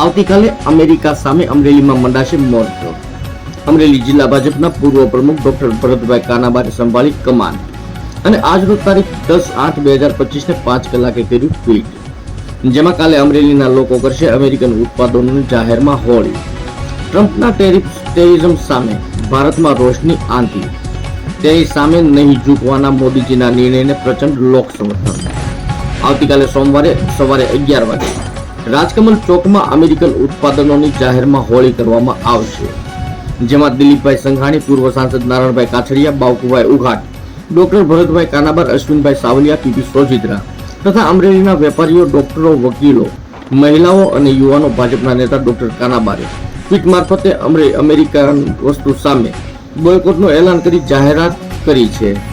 આવતીકાલે અમેરિકા સામે અમરેલીમાં મંડાશે મોરચો અમરેલી જિલ્લા ભાજપના પૂર્વ પ્રમુખ ડોક્ટર ભરતભાઈ કાનાબારે સંભાળી કમાન. અને આજરોજ તારીખ દસ આઠ બે હજાર પચીસને પાંચ કલાકે કર્યું ટ્વીટ. જેમાં કાલે અમરેલીના લોકો કરશે અમેરિકન ઉત્પાદનોની જાહેરમાં હોળી. ટ્રમ્પના ટેરિફ ટેરિઝમ સામે ભારતમાં રોષની આંધી. તેની સામે નહીં ઝૂકવાના મોદીજીના નિર્ણયને પ્રચંડ લોક સમર્થન. આવતીકાલે સોમવારે સવારે અગિયાર વાગે રાજકમલ ચોકમાં અમેરિકન ઉત્પાદનોની જાહેરમાં હોળી કરવામાં આવશે. જેમાં દિલીપભાઈ સંઘાણી, પૂર્વ સાંસદ નારાયણભાઈ કાછડિયા બાવકુભાઈ ઉઘાટ, ડોક્ટર ભરતભાઈ કાનાબાર, અશ્વિનભાઈ સાવલિયા, પીપી સોજિત્રા તથા અમરેલીના વેપારીઓ, ડોક્ટરો, વકીલો, મહિલાઓ અને યુવાનો ભાજપના નેતા ડોક્ટર કાનાબારે ટ્વીટ મારફતે અમરે અમેરિકન વસ્તુ સામે બોયકોટનું એલાન કરી જાહેરાત કરી છે.